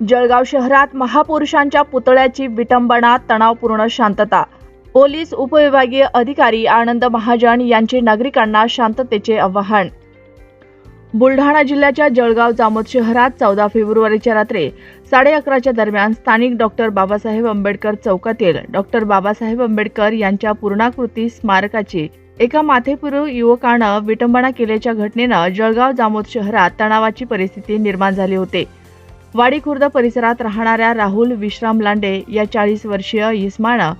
जळगाव शहरात महापुरुषांच्या पुतळ्याची विटंबना तणावपूर्ण शांतता. पोलीस उपविभागीय अधिकारी आनंद महाजन यांचे नागरिकांना शांततेचे आवाहन. बुलढाणा जिल्ह्याच्या जळगाव जामोद शहरात चौदा फेब्रुवारीच्या रात्री साडे अकराच्या दरम्यान स्थानिक डॉक्टर बाबासाहेब आंबेडकर चौकातील डॉक्टर बाबासाहेब आंबेडकर यांच्या पूर्णाकृती स्मारकाची एका माथेपुरू युवकानं विटंबना केल्याच्या घटनेनं जळगाव जामोद शहरात तणावाची परिस्थिती निर्माण झाली होती. वाडी खुर्द परिसरात राहणाऱ्या राहुल विश्राम लांडे या चाळीस वर्षीय इस्मानं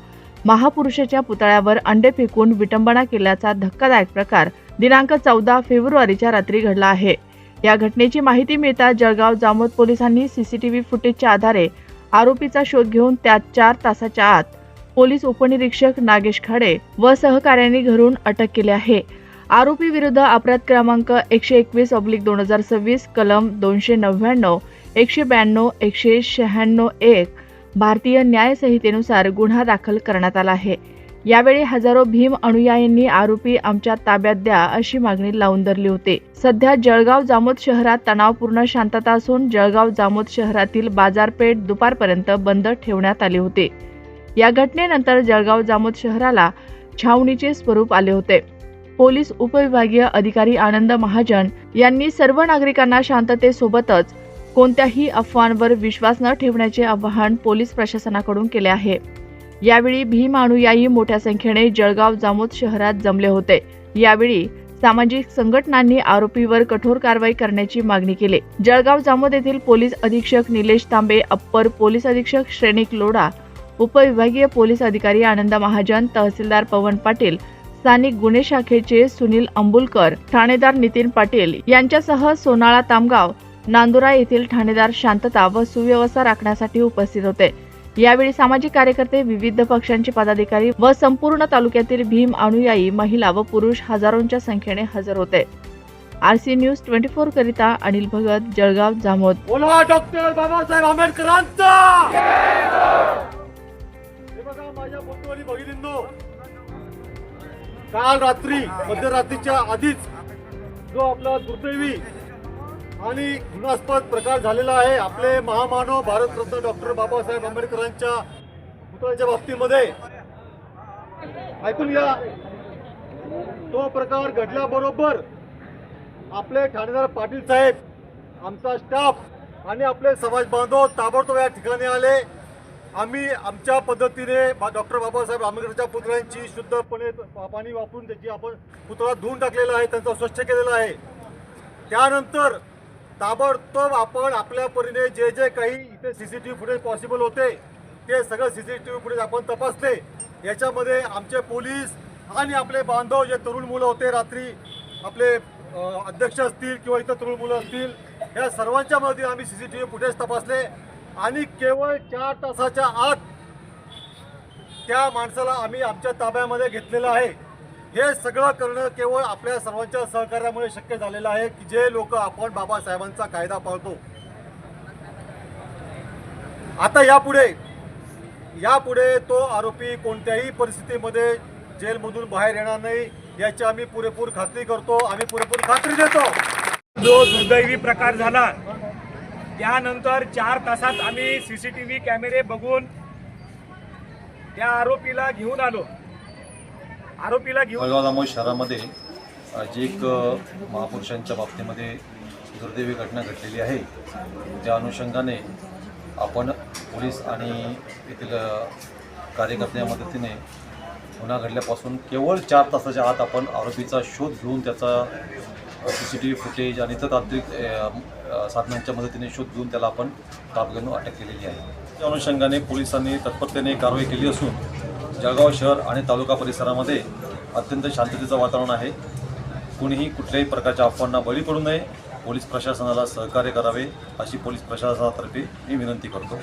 महापुरुषाच्या पुतळ्यावर अंडे फेकून विटंबना केल्याचा धक्कादायक प्रकार दिनांक चौदा फेब्रुवारीच्या रात्री घडला आहे. या घटनेची माहिती मिळताच जळगाव जामोद पोलिसांनी सीसीटीव्ही फुटेजच्या आधारे आरोपीचा शोध घेऊन त्यात चार तासाच्या आत पोलीस उपनिरीक्षक नागेश खाडे व सहकाऱ्यांनी घरून अटक केली आहे. आरोपी विरुद्ध अपराध क्रमांक एकशे एकवीस ऑब्लिक दोन हजार सव्वीस कलम दोनशे नव्याण्णव एकशे ब्याण्णव एकशे शहाण्णव एक भारतीय न्याय संहितेनुसार गुन्हा दाखल करण्यात आला आहे. यावेळी हजारो भीम अनुयायांनी आरोपी आमच्या ताब्यात द्या अशी मागणी लावून धरली होती. सध्या जळगाव जामोद शहरात तणावपूर्ण शांतता असून जळगाव जामोद शहरातील बाजारपेठ दुपारपर्यंत बंद ठेवण्यात आली होती. या घटनेनंतर जळगाव जामोद शहराला छावणीचे स्वरूप आले होते. पोलीस उपविभागीय अधिकारी आनंद महाजन यांनी सर्व नागरिकांना शांततेसोबतच कोणत्याही अफवांवर विश्वास न ठेवण्याचे आवाहन पोलीस प्रशासनाकडून केले आहे. यावेळी भीम अनुयायी मोठ्या संख्येने जळगाव जामोद शहरात जमले होते. यावेळी सामाजिक संघटनांनी आरोपीवर कठोर कारवाई करण्याची मागणी केली. जळगाव जामोद येथील पोलीस अधीक्षक निलेश तांबे अप्पर पोलीस अधीक्षक श्रेणिक लोढा उपविभागीय पोलीस अधिकारी आनंद महाजन तहसीलदार पवन पाटील स्थानिक गुन्हे शाखेचे सुनील अंबुलकर ठाणेदार नितीन पाटील यांच्यासह सोनाळा तामगाव नांदुरा येथील ठाणेदार शांतता व सुव्यवस्था राखण्यासाठी उपस्थित होते. यावेळी सामाजिक कार्यकर्ते विविध पक्षांचे पदाधिकारी व संपूर्ण तालुक्यातील भीम अनुयायी महिला व पुरुष हजारोंच्या संख्येने हजर होते. आरसी न्यूज ट्वेंटी फोर करिता अनिल भगत जळगाव जामोद. डॉक्टर बाबासाहेब आंबेडकरांचा! काल रात्री मध्यरात्रीच्या आधीच जो आपला दुर्दैवी आणि घृणास्पद प्रकार झालेला आहे. आपले महामानव भारतरत्न डॉक्टर बाबासाहेब आंबेडकरांच्या पुतळ्याच्या बाबतीमध्ये. ऐकून घ्या. तो प्रकार घडल्याबरोबर आपले ठाणेदार पाटील साहेब आमचा स्टाफ आणि आपले समाज बांधव ताबडतोब या ठिकाणी आले. आम्ही आमच्या पद्धतीने बा- डॉक्टर बाबासाहेब आंबेडकरच्या पुतळ्यांची शुद्धपणे पाणी वापरून त्याची आपण पुतळा धुवून टाकलेला आहे त्यांचा स्वच्छ केलेला आहे. त्यानंतर ताबडतोब आपण आपल्या परीने जे जे काही इथे C C T V footage possible होते ते सगळं C C T V footage आपण तपासले. याच्यामध्ये आमचे पोलीस आणि आपले बांधव जे तरुण मुलं होते रात्री आपले अध्यक्ष असतील किंवा इतर तरुण मुलं असतील या सर्वांच्या मध्ये आम्ही C C T V footage तपासले. आणि केवळ चार तासाच्या आत त्या माणसाला आम्ही आमच्या ताब्यामध्ये घेतलेलं आहे. हे सगळं करणं केवळ आपल्या सर्वांच्या सहकार्यामुळे शक्य झालेलं आहे की जे लोक आपण बाबासाहेबांचा कायदा पाळतो. आता यापुढे यापुढे तो आरोपी कोणत्याही परिस्थितीमध्ये जेलमधून बाहेर येणार नाही याची आम्ही पुरेपूर खात्री करतो आम्ही पुरेपूर खात्री देतो. जो दुर्दैवी प्रकार झाला त्यानंतर चार तासात आम्ही सी सी टी व्ही कॅमेरे बघून त्या आरोपीला घेऊन आलो. आरोपीला घेऊन शहरामध्ये जे जी एक महापुरुषांच्या बाबतीमध्ये दुर्दैवी घटना घडलेली आहे. त्या अनुषंगाने आपण पोलीस आणि येथील कार्यकर्त्या मदतीने गुन्हा घडल्यापासून केवळ चार तासाच्या आत आपण आरोपीचा शोध घेऊन त्याचा C C T V footage आणि इतर तांत्रिक साधनांच्या मदतीने शोध घेऊन त्याला आपण ताब घेऊन अटक केलेली आहे. त्या अनुषंगाने पोलिसांनी तत्परतेने कारवाई केली असून जळगाव शहर आणि तालुका परिसरामध्ये अत्यंत शांततेचं वातावरण आहे. कुणीही कुठल्याही प्रकारच्या अफवांना बळी पडू नये. पोलीस प्रशासनाला सहकार्य करावे अशी पोलीस प्रशासनातर्फे मी विनंती करतो.